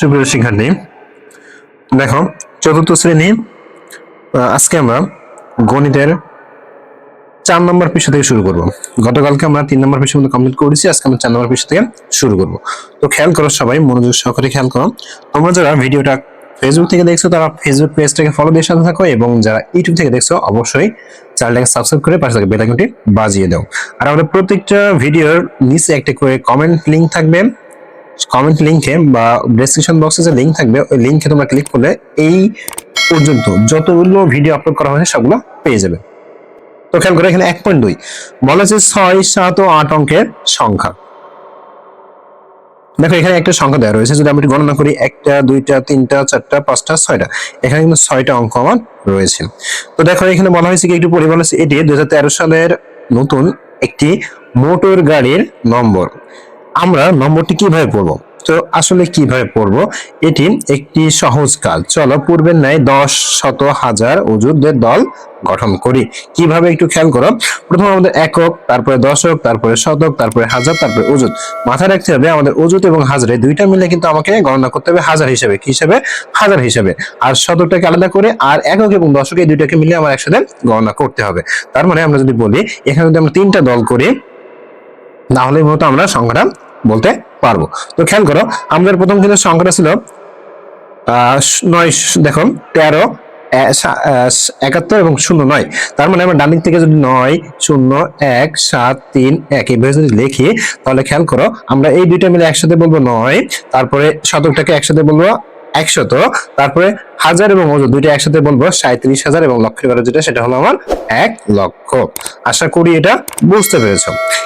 সুপ্রিয় শিক্ষার্থী, দেখো চতুর্থ শ্রেণি আজকে আমরা গণিতের চার নম্বর পৃষ্ঠা থেকে শুরু করব। গতকালকে আমরা তিন নম্বর পৃষ্ঠা মধ্যে কমপ্লিট করেছি, আজকে আমরা চার নম্বর পৃষ্ঠা থেকে শুরু করব। তো খেয়াল করো সবাই, মনোযোগ সহকারে খেয়াল করো। তোমরা যারা ভিডিওটা ফেসবুক থেকে দেখছ, তারা ফেসবুক পেজটাকে ফলো দিয়ে সাথে থাকো এবং যারা ইউটিউব থেকে দেখছ, অবশ্যই চ্যানেলটাকে সাবস্ক্রাইব করে পাশে থাকা বেল আইকনটি বাজিয়ে দাও। আর আমাদের প্রত্যেকটা ভিডিওর নিচে একটা করে কমেন্ট লিংক থাকবে। কমেন্ট লিংকে বা ডেসক্রিপশন বক্সে যে লিংক থাকবে, ওই লিংকে তোমরা ক্লিক করলে এই পর্যন্ত যতগুলো ভিডিও আপলোড করা হয়েছে সবগুলো পেয়ে যাবে। তো খেয়াল করে এখানে এক পয়েন্ট দুই। বলা হচ্ছে ছয়, সাত ও আট অঙ্কের সংখ্যা। দেখো এখানে একটা সংখ্যা দেওয়া রয়েছে, যদি আমি গণনা করি, একটা, দুইটা, তিনটা, চারটা, পাঁচটা, ছয়টা, এখানে কিন্তু ছয়টা অঙ্ক আমার রয়েছে। তো দেখো এখানে বলা হয়েছে কি, একটু পরিমাণ এটি দুই হাজার তেরো সালের নতুন একটি মোটর গাড়ির নম্বর। আমরা নম্বরটি কীভাবে পড়ব? তো আসলে কীভাবে পড়ব? এটি একটি সহজ কাজ। চলো পূর্বের ন্যায় দশ শত হাজার অজুরদের দল গঠন করি। কীভাবে একটু খেয়াল করো? প্রথম আমাদের একক, তারপরে দশক, তারপরে শতক, তারপরে হাজার, তারপরে অজুত। মাথায় রাখতে হবে আমাদের অজুত এবং হাজারে দুইটা মিলে কিন্তু আমাকে গণনা করতে হবে হাজার হিসেবে। কি হিসেবে? হাজার হিসেবে। আর শতকটাকে আলাদা করে আর একক এবং দশক এই দুইটাকে মিলে আমার একসাথে গণনা করতে হবে। তার মানে আমরা যদি বলি, এখানে যদি আমরা তিনটা দল করি তাহলে মূলত আমরা সংখ্যাটা বলতে পারব। তো খেয়াল করো, আমাদের প্রথম কিন্তু সংখ্যাটা ছিল নয় দেখো তেরো একাত্তর এবং শূন্য নয়। তার মানে আমরা ডান দিক থেকে যদি নয়, শূন্য, এক, সাত, তিন, এক এইভাবে যদি লিখি, তাহলে খেয়াল করো, আমরা এই দুইটা মিলে একসাথে বলব নয়, তারপরে শতকটাকে একসাথে বলব একশত তারপরে হাজার এবং অজু দুইটা একসাথে বলব সাঁত্রিশ হাজার এবং লক্ষের ঘরে যেটা, সেটা হলো আমার এক লক্ষ। আশা করি এটা বুঝতে পেরেছ।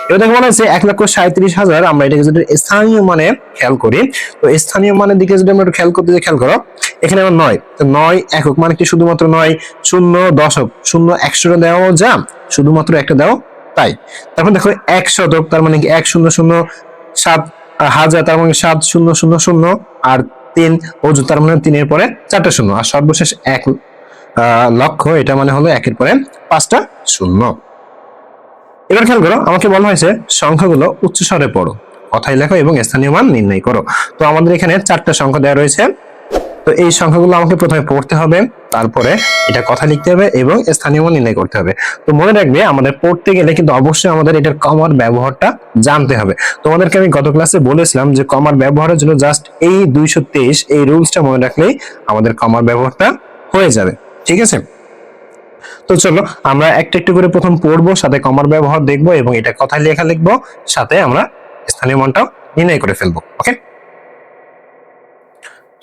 এবার দেখো মনে হচ্ছে এক লক্ষ সাঁত্রিশ হাজার, আমরা এটাকে যদি স্থানীয় মানে খেয়াল করি, তো স্থানীয় মানের দিকে যদি আমরা খেয়াল করতে খেয়াল করো, এখানে আমার নয়, তো নয় একক মানে কি শুধুমাত্র নয়, শূন্য দশক, শূন্য একশোটা দেওয়াও যা, শুধুমাত্র একটা দাও, তাই। তারপর দেখো এক শতক, তার মানে কি এক শূন্য শূন্য সাত হাজার, তার মানে সাত শূন্য শূন্য শূন্য, আর তিন অজু তার মানে তিনের পরে চারটা শূন্য। আর সর্বশেষ এক লক্ষ, এটা মানে হলো একের পরে পাঁচটা শূন্য। এবার খেয়াল করো, আমাকে বলা হয়েছে সংখ্যাগুলো উচ্চ স্বরে পড়ো, কথায় লেখো এবং স্থানীয় মান নির্ণয় করো। তো আমাদের এখানে চারটা সংখ্যা দেওয়া রয়েছে তো এই সংখ্যাগুলো আমাকে প্রথমে পড়তে হবে, তারপরে এটা কথা লিখতে হবে এবং স্থানীয় মান নির্ণয় করতে হবে। তো মনে রাখবে, আমাদের পড়তে গেলে কিন্তু অবশ্যই আমাদের এটার কমার ব্যবহারটা জানতে হবে। তোমাদেরকে আমি গত ক্লাসে বলেছিলাম যে কমার ব্যবহারের জন্য জাস্ট এই দুইশো তেইশ, এই রুলসটা মনে রাখলেই আমাদের কমার ব্যবহারটা হয়ে যাবে। ঠিক আছে? তো চলো, আমরা একটা একটু করে প্রথম পড়ব, সাথে কমার ব্যবহার দেখব এবং এটা কথায় লেখা লিখব, সাথে আমরা স্থানীয় মানটাও নির্ণয় করে ফেলব। ওকে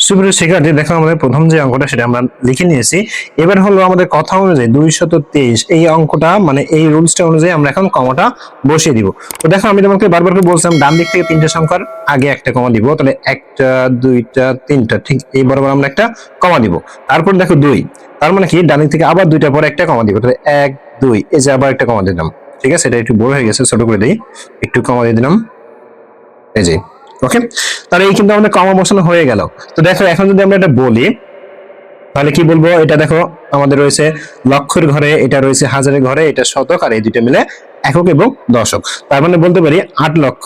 সুপ্রিয় শিক্ষার্থী, দেখো আমাদের প্রথম যে অঙ্কটা, সেটা আমরা লিখে নিয়েছি। এবার হলো আমাদের কথা অনুযায়ী দুইশত তেইশ, এই অঙ্কটা মানে এই রুলসটা অনুযায়ী আমরা এখন কমাটা বসিয়ে দিব। তো দেখো, আমি তোমাকে বারবার করে বলছিলাম, ডান দিক থেকে তিনটা সংখ্যার আগে একটা কমা দিব, তাহলে একটা, দুইটা, তিনটা, ঠিক এই বরাবর আমরা একটা কমা দিব। তারপর দেখো দুই, তার মানে কি? ডান দিক থেকে আবার দুইটা পরে একটা কমা দিব, তাহলে এক, দুই, এই যে আবার একটা কমা দিলাম। ঠিক আছে? এটা একটু বড় হয়ে গেছে, ছোট করে দিই, একটু কমা দিয়ে দিলাম। এই যে ওকে তাহলে এই কিন্তু আমাদের কমা বসানো হয়ে গেল। তো দেখো, এখন যদি আমরা এটা বলি, তাহলে কি বলব? এটা দেখো, আমাদের রয়েছে লক্ষের ঘরে, এটা রয়েছে হাজারের ঘরে, এটা শতক, আর এই দুইটা মিলে একক এবং দশক। তার মানে বলতে পারি আট লক্ষ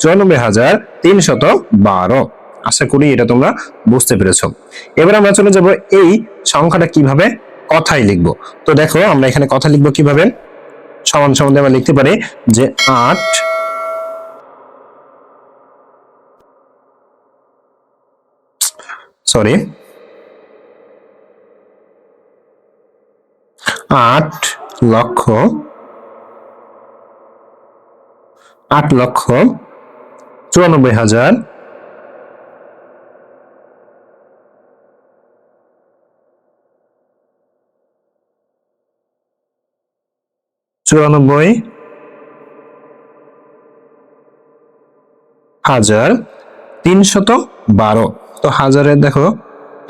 চুরানব্বই হাজার তিনশত বারো। আশা করি এটা তোমরা বুঝতে পেরেছ। এবার আমরা চলে যাব এই সংখ্যাটা কীভাবে কথায় লিখব। তো দেখো, আমরা এখানে কথা লিখব কীভাবে? সমান সমান আমরা লিখতে পারি যে আট সরি আট লক্ষ। আট লক্ষ চুরানব্বই হাজার। চুরানব্বই হাজার তিনশত বারো। তো হাজারের দেখো,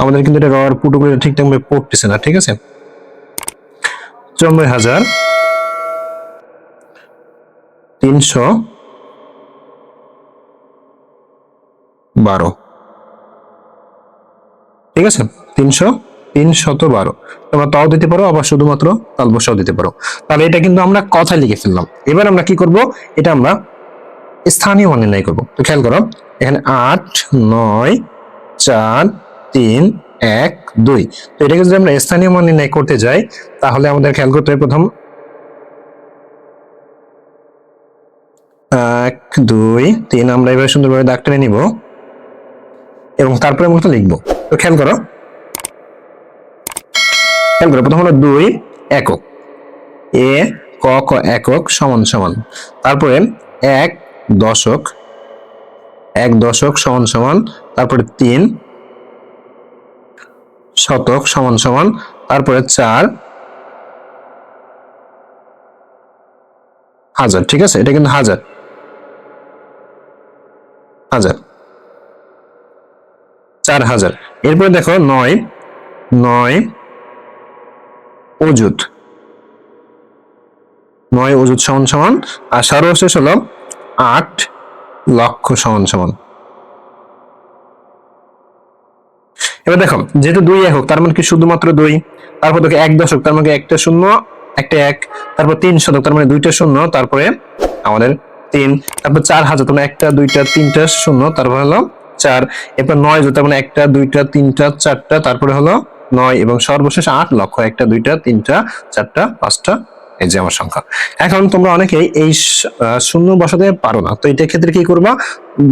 আমাদের কিন্তু এটা রড পুটুকুলি ঠিকঠাক ভাবে পড়তেছে না, ঠিক আছে? চুরানব্বই হাজার তিনশো বারো। ঠিক আছে? তিনশো তিনশত বারো। তোমরা তাও দিতে পারো, আবার শুধুমাত্র তালবসাও দিতে পারো। তাহলে এটা কিন্তু আমরা কথা লিখে ফেললাম। এবার আমরা কি করব? এটা আমরা স্থানীয় মান করব। তো খেয়াল করো, এখানে আট, নয় চার, তিন, এক, দুই। তো এটাকে যদি আমরা স্থানীয় মান নির্ণয় করতে যাই, তাহলে আমাদের খেয়াল করতে হবে প্রথম। এক, দুই, তিন আমরা এভাবে সুন্দরভাবে দাগ টেনে নিব। এবং তারপরে মতো লিখব। তো খেয়াল করো। খেয়াল করো, প্রথম হলো দুই একক। এ, ক ক একক সমান সমান। তারপরে এক দশক এক দশক সমান সমান, তারপরে তিন শতক সমান সমান, তারপরে চার হাজার, ঠিক আছে? এটা কিন্তু হাজার। হাজার। চার হাজার। এরপরে দেখো নয় নয় অজুত নয় অজুত সমান সমান, আর সর্বশেষ হলো আট লক্ষ সমান সমান। এবার দেখো, যেহেতু দুই একক তার মানে কি শুধুমাত্র দুই? তারপর দেখো এক দশক, তার মানে একটা শূন্য, একটা এক, তারপর তিন শতক, তার মানে দুইটা শূন্য, তারপরে আমাদের তিন, তারপর চার হাজার, তার মানে একটা, দুইটা, তিনটা শূন্য, তারপর হলো চার, এরপর নয় তার মানে একটা, দুইটা, তিনটা, চারটা, তারপরে হলো নয়, এবং সর্বশেষ আট লক্ষ, একটা, দুইটা, তিনটা, চারটা, পাঁচটা এই যে আমার সংখ্যা। এখন তোমরা অনেকেই এই শূন্য বসাতে পারো না। তো এটার ক্ষেত্রে কি করবা?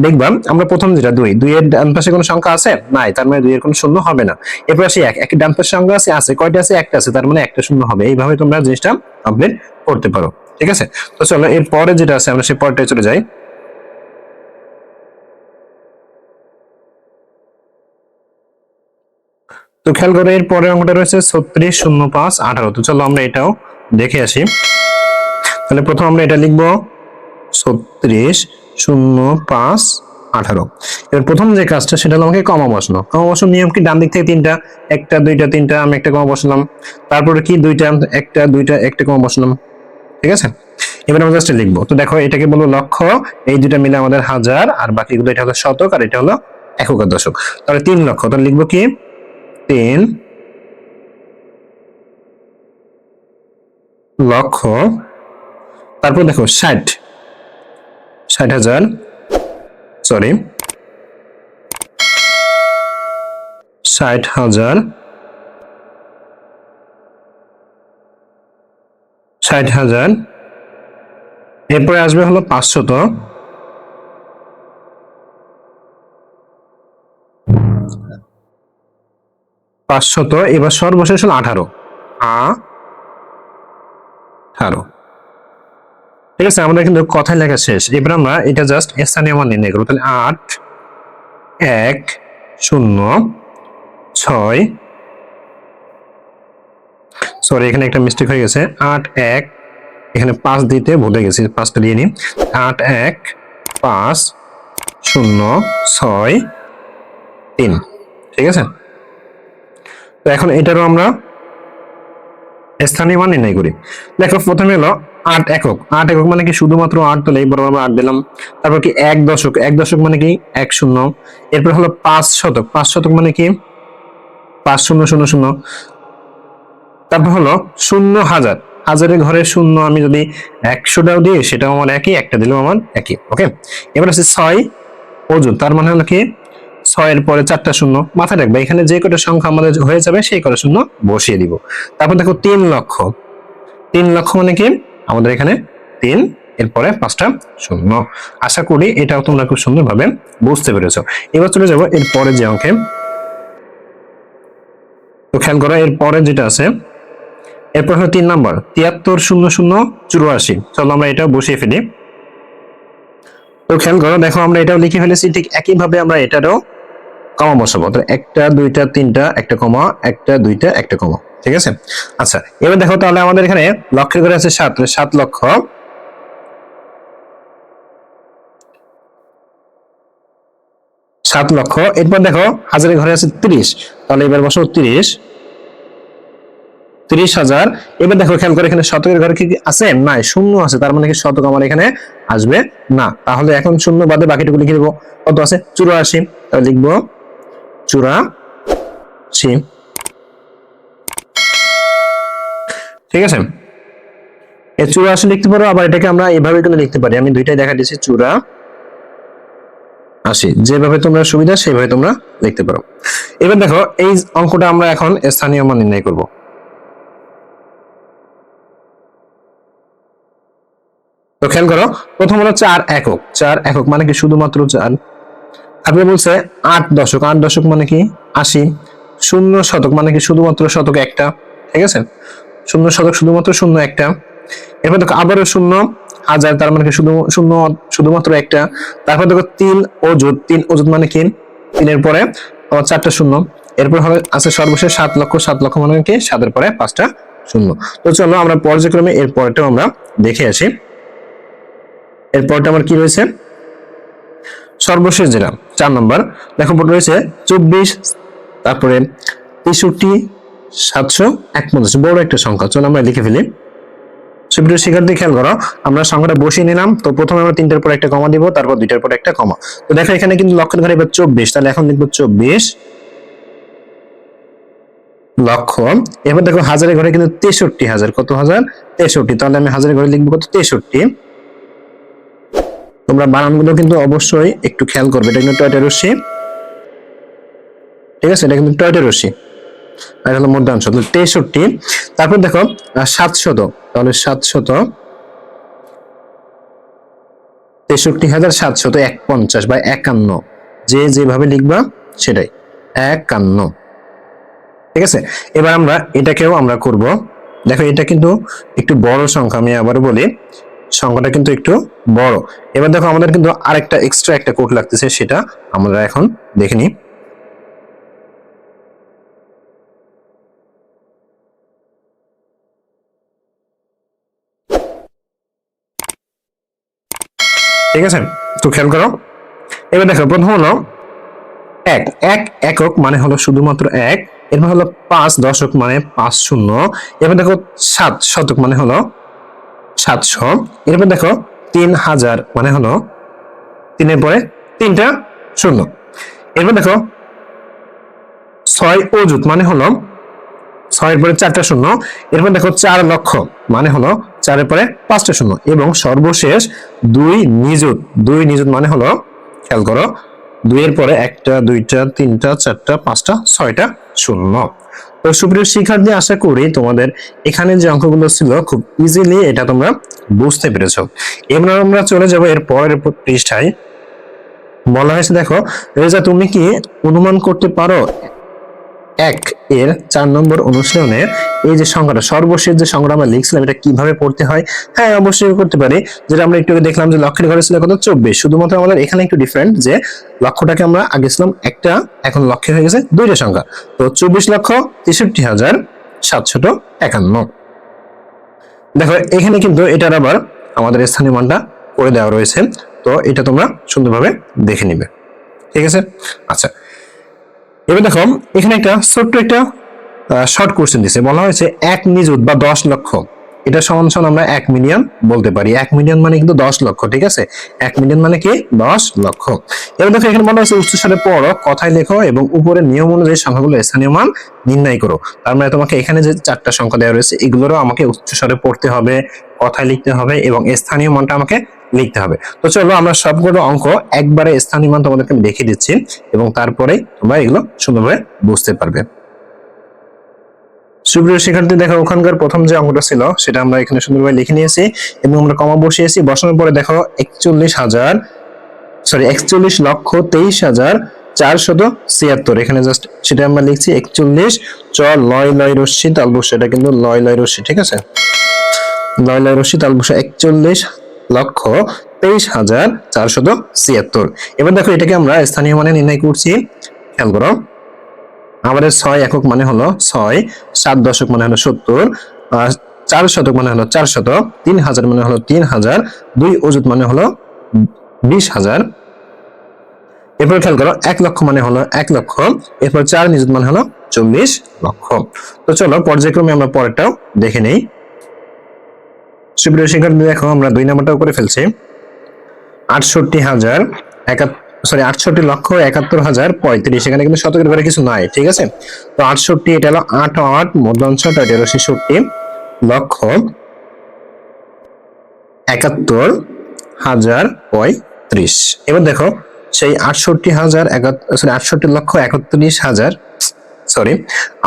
দেখবা, আমরা প্রথম যেটা দুই দুই এর ডান পাশে কোনো সংখ্যা আছে? নাই, তার মানে দুই এর কোনো শূন্য হবে না। এরপর আসি এক এক ডান পাশে সংখ্যা আছে আছে, কয়টা আছে? একটা আছে, তার মানে একটা শূন্য হবে। এইভাবে তোমরা জিনিসটা কমপ্লিট করতে পারো। ঠিক আছে? তো চলো, এর পরে যেটা আছে, আমরা সেই পরটায় চলে যাই। তো খেয়াল করে, এর পরের অঙ্কটা রয়েছে ছত্রিশ, শূন্য, পাঁচ, আঠারো। তো চলো, আমরা এটাও দেখে আসি। তাহলে প্রথম আমরা এটা লিখব ছত্রিশ শূন্য পাঁচ আঠারো। এবার প্রথম যে কাজটা সেটা হলো আমাকে কমা বসানো। কমা বসানোর নিয়ম কি? ডান দিক থেকে তিনটা, একটা, দুইটা, তিনটা, আমি একটা কমা বসালাম। তারপরে কি? দুইটা, একটা দুইটা, একটা কমা বসালাম। ঠিক আছে? এবার আমরা জাস্ট লিখব। তো দেখো, এটাকে বলব লক্ষ এই দুইটা মিলে আমাদের হাজার, আর বাকিগুলো এটা হলো শতক, আর এটা হলো একক দশক তাহলে তিন লক্ষ তাহলে লিখব কি? তিন লক্ষ তারপর দেখো, ষাট। ষাট হাজার সরি ষাট হাজার ষাট হাজার। এরপরে আসবে হলো পাঁচশত। পাঁচশত, এবার সর্বশেষ হলো আঠারো। ঠিক আছে, আমাদের কিন্তু কথায় লেখা শেষ। এবার আমরা এটা জাস্ট স্থানীয় মান নির্ণয় করব। তাহলে আট, এক, শূন্য, ছয়। সরি এখানে একটা মিস্টেক হয়ে গেছে। আট, এক, এখানে পাঁচ দিতে ভুলে গেছি, পাঁচটা দিয়ে নিই। আট, এক, পাঁচ, শূন্য, ছয়, তিন। ঠিক আছে? তো এখন এটারও আমরা স্থানীয় মান নির্ণয় করি। দেখো, প্রথমে হলো আট একক। আট একক মানে কি শুধুমাত্র আট এই বড় আমরা আট দিলাম। তারপর কি এক দশক। এক দশক মানে কি এক শূন্য। এরপর হলো পাঁচ শতক। পাঁচ শতক মানে কি? পাঁচ শূন্য শূন্য শূন্য। তারপর হলো শূন্য হাজার। হাজারের ঘরে শূন্য আমি যদি একশোটাও দিই, সেটাও আমার একই, একটা দিলেও আমার একই। ওকে এবার আছে ছয় ওজন। তার মানে হলো কি ছয়ের পরে চারটা শূন্য। মাথায় রাখবে, এখানে যে কটা সংখ্যা আমাদের হয়ে যাবে, সেই কটা শূন্য বসিয়ে দিব। তারপর দেখো তিন লক্ষ। তিন লক্ষ মানে কি? আমাদের এখানে তিন, এরপরে পাঁচটা শূন্য। আশা করি এটাও তোমরা খুব সুন্দরভাবে বুঝতে পেরেছ। এবার চলে যাব এর পরে যে অঙ্কে। তো খেয়াল করো, এর পরে যেটা আছে, এরপর হলো তিন নাম্বার, তিয়াত্তর শূন্য শূন্য চুরাশি। চলো আমরা এটাও বসিয়ে ফেলি। তো খেয়াল করো, দেখো আমরা এটাও লিখে ফেলেছি, ঠিক একইভাবে আমরা এটারও কমা বসাবো তো একটা, দুইটা, তিনটা, একটা কমা, একটা, দুইটা, একটা কমা, ঠিক আছে? আচ্ছা এবার দেখো তাহলে আমাদের এখানে লক্ষের ঘরে আছে সাত সাত লক্ষ। সাত লক্ষ, এরপর দেখো হাজারের ঘরে আছে তিরিশ, তাহলে এবার বসো তিরিশ। তিরিশ হাজার, এবার দেখো খেয়াল করে এখানে শতকের ঘরে কি আছে? নাই, শূন্য আছে, তার মানে কি শতক আমার এখানে আসবে? না, তাহলে এখন শূন্য বাদে বাকিটুকু লিখে দেবো। কত আছে? চুরাশি, তাহলে লিখব চুরাশি ঠিক আছে? এই চুরাশি লিখতে পারো, আবার এটাকে আমরা এভাবে কিন্তু লিখতে পারি। আমি দুইটাই দেখা দিচ্ছি চুরা আশি যেভাবে তোমরা সুবিধা, সেভাবে তোমরা লিখতে পারো। এবার দেখো, এই অঙ্কটা আমরা এখন স্থানীয় মান নির্ণয় করব। তো খেয়াল করো, প্রথম হলো চার একক। চার একক মানে কি? শুধুমাত্র চার আপনি বলছে আট দশক আট দশক মানে কি? আশি। শূন্য শতক মানে কি শুধুমাত্র শতক একটা, ঠিক আছে? শূন্য শতক শুধুমাত্র শূন্য একটা। এরপর দেখো আবারও শূন্য, হাজার তার মানে কি শুধু, শূন্য, শুধুমাত্র একটা। তারপর দেখো তিন অযুত তিন অযুত মানে কি? তিনের পরে আবার চারটা শূন্য। এরপর হবে, আছে সর্বশেষ সাত লক্ষ সাত লক্ষ মানে কি? সাতের পরে পাঁচটা শূন্য। তো চলো আমরা পর্যায়ক্রমে এর পরেটাও আমরা দেখে আসি। এরপরটা আমার কি রয়েছে? সর্বশেষ যেটা, চার নম্বর, দেখো রয়েছে চব্বিশ, তারপরে তেষট্টি, সাতশো এক পঞ্চাশ বড় একটা সংখ্যা চলো আমরা লিখে ফেলি। সুপ্রিয় শিক্ষার্থী, খেয়াল করো, আমরা সংখ্যাটা বসিয়ে নিলাম, তো প্রথমে আমরা তিনটার পর একটা কমা দিব, তারপর দুইটার পর একটা কমা। তো দেখো এখানে কিন্তু লক্ষের ঘরে এবার চব্বিশ, তাহলে এখন লিখব চব্বিশ। লক্ষ এবার দেখো হাজারের ঘরে কিন্তু তেষট্টি হাজার, কত হাজার? তেষট্টি, তাহলে আমি হাজারের ঘরে লিখব কত? তেষট্টি। তোমরা বানানগুলো কিন্তু অবশ্যই একটু খেয়াল করবে। এটা কিন্তু টয়টা রশ্মি। ঠিক আছে? এটা কিন্তু টয়টা রশ্মি। আর হলো মধ্যাংশ। তেষট্টি। তারপর দেখো সাতশত। তাহলে সাতশত। তেষট্টি হাজার সাতশত এক পঞ্চাশ বা একান্ন। যে যেভাবে লিখবা, সেটাই। একান্ন। ঠিক আছে? এবার আমরা এটাকেও আমরা করব। দেখো, এটা কিন্তু একটু বড় সংখ্যা, আমি আবার বলি। সংখ্যাটা কিন্তু একটু বড়। এবার দেখো আমাদের কিন্তু আরেকটা এক্সট্রা একটা কোড লাগতেছে, সেটা আমরা এখন দেখে নিই। ঠিক আছে? তো খেয়াল করো। এবার দেখো, প্রথম হলো এক। এক একক মানে হলো শুধুমাত্র এক। এরপর হলো পাঁচ দশক মানে পাঁচ শূন্য। এবার দেখো সাত শতক মানে হলো সাতশো। এরপর দেখো, তিন হাজার মানে হলো তিনের পরে তিনটা শূন্য। এরপর দেখো, ছয় অজুত মানে হলো ছয়ের পরে চারটা শূন্য। এরপর দেখো, চার লক্ষ মানে হলো চারের পরে পাঁচটা শূন্য। এবং সর্বশেষ দুই নিযুত। দুই নিযুত মানে হলো, খেয়াল করো, দুইয়ের পরে একটা, দুইটা, তিনটা, চারটা, পাঁচটা, ছয়টা শূন্য। তো সুপ্রিয় শিক্ষার্থী, আশা করি তোমাদের এখানে যে অঙ্কগুলো ছিল খুব ইজিলি এটা তোমরা বুঝতে পেরেছ। এবার আমরা চলে যাব এর পরের পৃষ্ঠায়। বলা হয়েছে, দেখো রেজা তুমি কি অনুমান করতে পারো এক এর চার নম্বর অনুশীলনের এই যে সংখ্যাটা সর্বশেষ যে সংখ্যাটা আমরা লিখছিলাম, এটা কীভাবে পড়তে হয়? হ্যাঁ অবশ্যই করতে পারি। যেটা আমরা একটু দেখলাম যে লক্ষের ঘরে ছিল কত? চব্বিশ। শুধুমাত্র আমাদের এখানে একটু ডিফারেন্ট যে লক্ষটাকে আমরা আগে ছিলাম একটা, এখন লক্ষ্যে হয়ে গেছে দুইটা সংখ্যা তো চব্বিশ লক্ষ তেষট্টি হাজার সাতশত একান্ন। দেখো, এখানে কিন্তু এটার আবার আমাদের স্থানীয় মানটা করে দেওয়া রয়েছে। তো এটা তোমরা সুন্দরভাবে দেখে নিবে। ঠিক আছে? আচ্ছা এবার দেখো, এখানে একটা ছোট্ট একটা শর্ট কোশ্চেন দিছে। বলা হয়েছে, এক নিযুত বা দশ লক্ষ। এটা সমান সমান আমরা এক মিলিয়ন বলতে পারি। এক মিলিয়ন মানে কিন্তু দশ লক্ষ, ঠিক আছে? এক মিলিয়ন মানে কি? দশ লক্ষ। এবার দেখো, এখানে বলা হয়েছে উচ্চস্বরে পড়ো, কথায় লেখো এবং উপরের নিয়ম অনুযায়ী সংখ্যাগুলো স্থানীয় মান নির্ণয় করো। তার মানে তোমাকে এখানে যে চারটা সংখ্যা দেওয়া রয়েছে, এগুলোরও আমাকে উচ্চস্বরে পড়তে হবে, কথায় লিখতে হবে এবং স্থানীয় মানটা আমাকে লিখতে হবে। তো চলো আমরা সবগুলো অঙ্ক একবারে স্থানীয় মান তোমাদেরকে আমি দেখিয়ে দিচ্ছি এবং তারপরে তোমরা এগুলো সুন্দরভাবে বুঝতে পারবে। সুপ্রিয় শিক্ষার্থী, দেখো ওখানকার প্রথম যে অঙ্কটা ছিল, সেটা আমরা এখানে সুন্দরভাবে লিখে নিয়েছি এবং আমরা কমা বসিয়েছি। বসানোর পরে দেখো একচল্লিশ হাজার সরি একচল্লিশ লক্ষ তেইশ হাজার চারশত ছিয়াত্তর। এখানে জাস্ট সেটা আমরা লিখছি একচল্লিশ, চ, লয় লয়, রশ্মি, তালবস। এটা কিন্তু লয় লয়, রশ্মি, ঠিক আছে? লয় লয়, রশ্মি, তালবস। একচল্লিশ লক্ষ তেইশ হাজার চারশত ছিয়াত্তর। এবার দেখো এটাকে আমরা স্থানীয় মানে নির্ণয় করছি। খেয়াল করো। আমাদের ছয় একক মানে হলো ছয়, সাত দশক মানে হলো সত্তর চার শতক মানে হলো চার শত, তিন হাজার মানে হলো তিন হাজার, দুই অজুত মানে হলো বিশ হাজার। এরপর খেয়াল করো, এক লক্ষ মানে হলো এক লক্ষ, এরপর চার নিযুত মানে হলো চল্লিশ লক্ষ। তো চলো পর্যায়ক্রমে আমরা পরেরটাও দেখে নেই। সুপ্রিয় শিক্ষার্থী, দেখো আমরা দুই নাম্বারটাও করে ফেলছি। আটষট্টি হাজার একাত্তর সরি আটষট্টি লক্ষ একাত্তর হাজার পঁয়ত্রিশ। এখানে কিন্তু শতকের ঘরে কিছু নাই, ঠিক আছে? তো আটষট্টি, এটা হলো আট আট মধ্যাংশ এটা হলো ছেষট্টি লক্ষ একাত্তর হাজার পঁয়ত্রিশ। এবার দেখো, সেই আটষট্টি হাজার সরি আটষট্টি লক্ষ একত্রিশ হাজার সরি,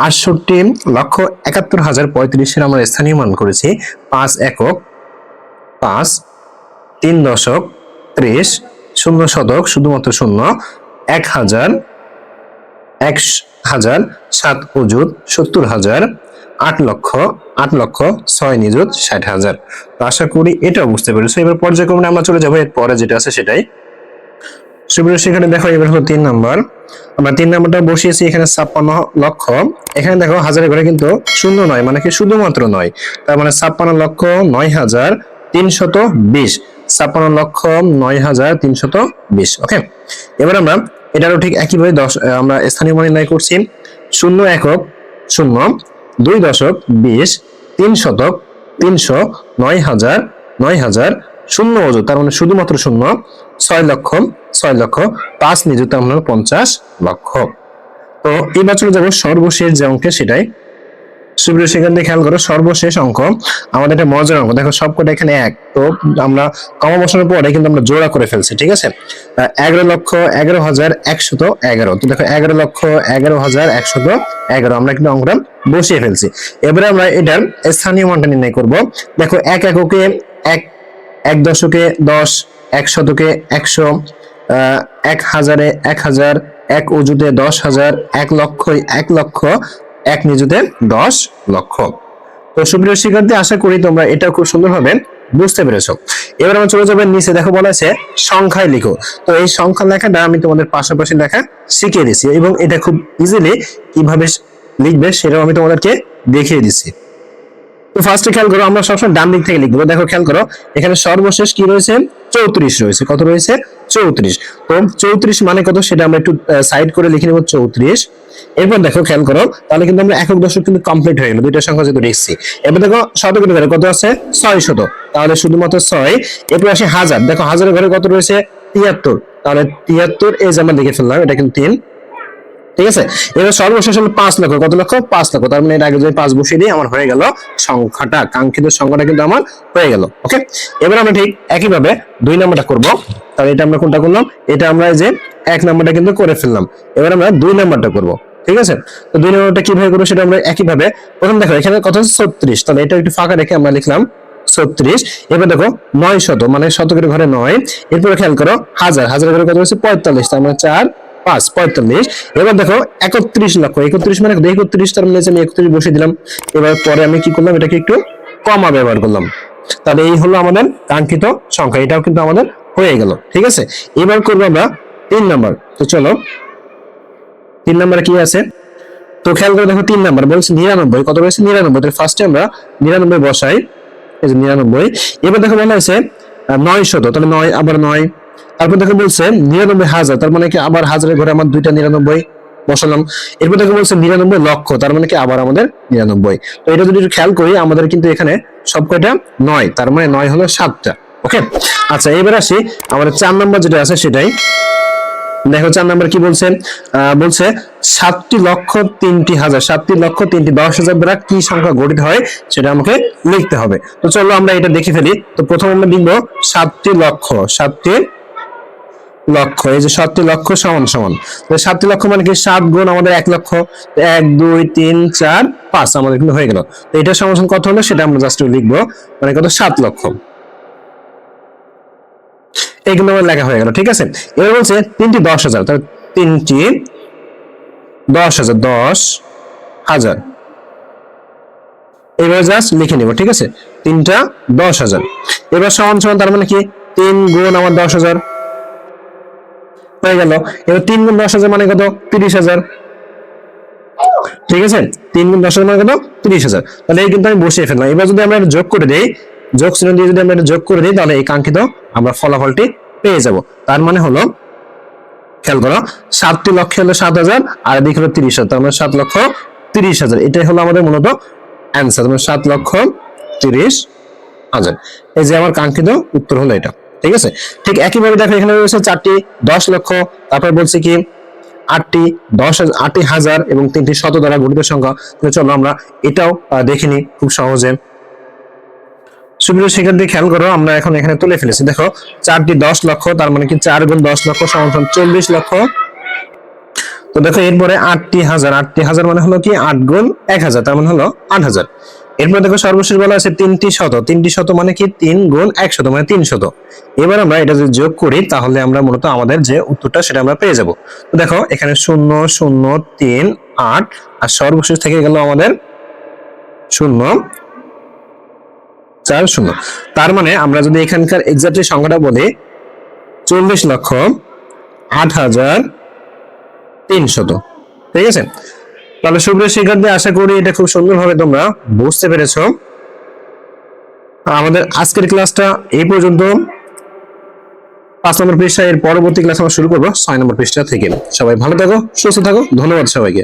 আটষট্টি লক্ষ একাত্তর হাজার পঁয়ত্রিশের আমরা স্থানীয় মান করেছি পাঁচ একক, পাঁচ, তিন দশক, ত্রিশ, শূন্য শতক, শুধুমাত্র শূন্য, এক হাজার এক হাজার সাত অজুত সত্তর হাজার, আট লক্ষ আট লক্ষ ছয় নিযুত ষাট হাজার। তো আশা করি এটাও বুঝতে পেরেছ। এবার পর্যায়ক্রমে আমরা চলে যাব এর পরে যেটা আছে সেটাই। সেখানে দেখো এবার হলো তিন নাম্বার। আমরা তিন নাম্বারটা বসিয়েছি এখানে ছাপ্পান্ন লক্ষ। এখানে দেখো হাজারের ঘরে কিন্তু শূন্য নয় মানে কি শুধুমাত্র নয়। তার মানে ছাপ্পান্ন লক্ষ নয় হাজার তিনশত বিশ। ছাপ্পান্ন লক্ষ নয় হাজার তিনশত বিশ, ওকে? এবার আমরা এটারও ঠিক একইভাবে দশ আমরা স্থানীয় মান নির্ণয় করছি। শূন্য একক শূন্য, দুই দশক বিশ তিন শতক তিনশো নয় হাজার নয় হাজার শূন্য অজু তার মানে শুধুমাত্র শূন্য। ছয় লক্ষ ছয় লক্ষ, পাঁচ নিযুক্ত আমরা পঞ্চাশ লক্ষ। তো এবার চলে যাব সর্বশেষ যে অঙ্কে সেটাই। সুপ্রিয় সেখান খেয়াল করো, সর্বশেষ অঙ্ক, আমাদের একটা মজার অঙ্ক। দেখো, সবকটা এখানে এক। তো আমরা কমা বসানোর পরে কিন্তু আমরা জোড়া করে ফেলছি, ঠিক আছে? এগারো লক্ষ, এগারো হাজার, একশত এগারো। তো দেখো, এগারো লক্ষ, এগারো হাজার, একশত এগারো। আমরা কিন্তু অঙ্কটা বসিয়ে ফেলছি। এবারে আমরা এটার স্থানীয় মানটা নির্ণয় করব। দেখো, এক এককে এক এক দশকে দশ এক শতকে একশো এক হাজারে এক হাজার, এক অজুতে দশ হাজার, এক লক্ষ এক লক্ষ, এক নিযুতে দশ লক্ষ। তো সুপ্রিয় শিক্ষার্থী, আশা করি তোমরা এটা খুব সুন্দরভাবে বুঝতে পেরেছ। এবার আমরা চলে যাব নিচে। দেখো বলা আছে, সংখ্যায় লিখো। তো এই সংখ্যা লেখাটা আমি তোমাদের পাশাপাশি লেখা শিখিয়ে দিছি এবং এটা খুব ইজিলি কীভাবে লিখবে সেটাও আমি তোমাদেরকে দেখিয়ে দিচ্ছি। তো ফার্স্টে খেয়াল করো, আমরা সবসময় ডান দিক থেকে লিখব। দেখো, খেয়াল করো, এখানে সর্বশেষ কি রয়েছে? চৌত্রিশ রয়েছে। কত রয়েছে? চৌত্রিশ। তো চৌত্রিশ মানে কত? সেটা আমরা একটু সাইড করে লিখে নেব, চৌত্রিশ। এরপর দেখো, খেয়াল করো, তাহলে কিন্তু আমরা একক দশক কিন্তু কমপ্লিট হয়ে গেল। দুইটা সংখ্যা যেহেতু লিখছি এবার দেখো শত শতকের ঘরে কত আছে? ছয় শত তাহলে শুধুমাত্র ছয়। এরপর আসে হাজার। দেখো, হাজারের ঘরে কত রয়েছে? তিয়াত্তর। তাহলে তিয়াত্তর এই যে আমরা লিখে ফেললাম, এটা কিন্তু তিন। ঠিক আছে? এবার সর্বশেষ হলো পাঁচ লক্ষ। কত লক্ষ? পাঁচ লক্ষ। তার মানে এর আগে যদি পাঁচ বসিয়ে দিই আমার হয়ে গেল সংখ্যাটা, কাঙ্ক্ষিত সংখ্যাটা কিন্তু আমার হয়ে গেল ওকে এবার আমরা ঠিক একইভাবে দুই নম্বরটা করব। তাহলে এটা আমরা কোনটা করলাম? এটা আমরা যে এক নম্বরটা কিন্তু করে ফেললাম। এবার আমরা দুই নম্বরটা করব, ঠিক আছে? তো দুই নম্বরটা কীভাবে করব সেটা আমরা একইভাবে, প্রথম দেখো, এখানে কত ছত্রিশ। তাহলে এটা একটু ফাঁকা রেখে আমরা লিখলাম ছত্রিশ। এবার দেখো, নয় শত মানে শতকের ঘরে নয়। এরপরে খেয়াল করো, হাজার। হাজারের ঘরে কত হচ্ছে পঁয়তাল্লিশ। তার মানে চার পাঁচ, পঁয়তাল্লিশ। এবার দেখো একত্রিশ লক্ষ। একত্রিশ মানে একত্রিশ, তার মানে আমি একত্রিশ বসিয়ে দিলাম। এবার পরে আমি কি করলাম? এটাকে একটু কমা ব্যবহার করলাম। তাহলে এই হলো আমাদের কাঙ্ক্ষিত সংখ্যা। এটাও কিন্তু আমাদের হয়ে গেল। ঠিক আছে? এবার করব আমরা তিন নাম্বার। তো চলো, তিন নাম্বারে কি আছে? তো খেয়াল করে দেখো তিন নাম্বার। বলছে নিরানব্বই। কত রয়েছে নিরানব্বই। তাহলে ফার্স্টে আমরা নিরানব্বই বসাই। নিরানব্বই। এবার দেখো বলা হয়েছে নয় শত। তাহলে নয়, আবার নয়। তারপর দেখো বলছে, নিরানব্বই হাজার। তার মানে কি আবার হাজারের ঘরে আমার দুইটা নিরানব্বই বসালাম। এরপর দেখো বলছে, নিরানব্বই লক্ষ। তার মানে কি আবার আমাদের নিরানব্বই। তো এটা যদি খেয়াল করি, আমাদের কিন্তু এখানে সব কয়টা নয়। তার মানে নয় হলো সাতটা। ওকে? আচ্ছা এবার আসি। আমাদের চার নম্বর যেটা আছে সেটাই। দেখো, চার নাম্বার কি বলছে? বলছে, সাতটি লক্ষ তিনটি হাজার। সাতটি লক্ষ তিনটি দশ হাজার দ্বারা কি সংখ্যা গঠিত হয় সেটা আমাকে লিখতে হবে। তো চলো আমরা এটা দেখে ফেলি। তো প্রথম আমরা লিখব, সাতটি লক্ষ। সাতটি লক্ষ, এই যে সাতটি লক্ষ সমান সমান। সাতটি লক্ষ মানে কি? সাত গুণ আমাদের এক লক্ষ। এক, দুই, তিন, চার, পাঁচ আমাদের কিন্তু হয়ে গেল। তো এটা সমান কত হলো? সেটা আমরা জাস্ট লিখব। মানে কত? সাত লক্ষ। এই কিন্তু আমার লেখা হয়ে গেল, ঠিক আছে? এবার বলছে তিনটি দশ হাজার। তাহলে তিনটি দশ হাজার দশ হাজার। এবার জাস্ট লিখে নিব, ঠিক আছে? তিনটা দশ হাজার। এবার সমান সমান তার মানে কি? তিন গুণ আমার দশ হাজার। হয়ে গেল। এবার তিন গুণ দশ হাজার মানে কত? তিরিশ হাজার। ঠিক আছে? তিন গুণ দশ হাজার মানে কত? তিরিশ হাজার। তাহলে এই কিন্তু আমি বসিয়ে ফেললাম। এবার যদি আমরা যোগ করে দিই, যোগ চিহ্ন দিয়ে যদি আমরা এটা যোগ করে দিই, তাহলে এই কাঙ্ক্ষিত আমরা ফলাফলটি পেয়ে যাব। তার মানে হলো, খেয়াল করো, সাতটি লক্ষ হলো সাত হাজার, আর এদিকে হলো তিরিশ হাজার। তার মানে সাত লক্ষ তিরিশ হাজার। এটাই হলো আমাদের মূলত অ্যান্সার মানে সাত লক্ষ তিরিশ হাজার। এই যে আমার কাঙ্ক্ষিত উত্তর হলো এটা। ঠিক আছে? ঠিক একইভাবে দেখো, এখানে রয়েছে চারটি দশ লক্ষ, তারপর বলছে কি, আটটি দশ আটটি হাজার এবং তিনটি শত দ্বারা গঠিত সংখ্যা। চলো আমরা এটাও দেখে নিই খুব সহজে। সুপ্রিয় শিক্ষার্থী, খেয়াল করো, আমরা এখন এখানে তুলে ফেলেছি। দেখো, চারটি দশ লক্ষ, তার মানে কি চার গুণ দশ লক্ষ সমান চল্লিশ লক্ষ। তো দেখো, এরপরে আটটি হাজার আটটি হাজার মানে হলো কি, আট গুণ এক হাজার, তার মানে হলো আট হাজার। এরপরে দেখো সর্বশেষ বলা আছে তিনটি শত। তিনটি শত মানে কি? তিন গুণ এক শত মানে তিন শত। এবার আমরা এটা যদি যোগ করি, তাহলে আমরা মূলত আমাদের যে উত্তরটা সেটা আমরা পেয়ে যাব। তো দেখো, এখানে শূন্য শূন্য, তিন, আট, আর সর্বশেষ থেকে গেল আমাদের শূন্য, চার, শূন্য। তার মানে আমরা যদি এখানকার এক্সাক্টলি সংখ্যাটা বলি, চল্লিশ লক্ষ আট হাজার তিনশত। ঠিক আছে? তাহলে সুপ্রিয় শিক্ষার্থী, আশা করি এটা খুব সুন্দরভাবে তোমরা বুঝতে পেরেছ। আমাদের আজকের ক্লাসটা এই পর্যন্ত। পাঁচ নম্বর পৃষ্ঠা এর পরবর্তী ক্লাস আমরা শুরু করব, ছয় নম্বর পৃষ্ঠা থেকে। সবাই ভালো থাকো, সুস্থ থাকো, ধন্যবাদ সবাইকে।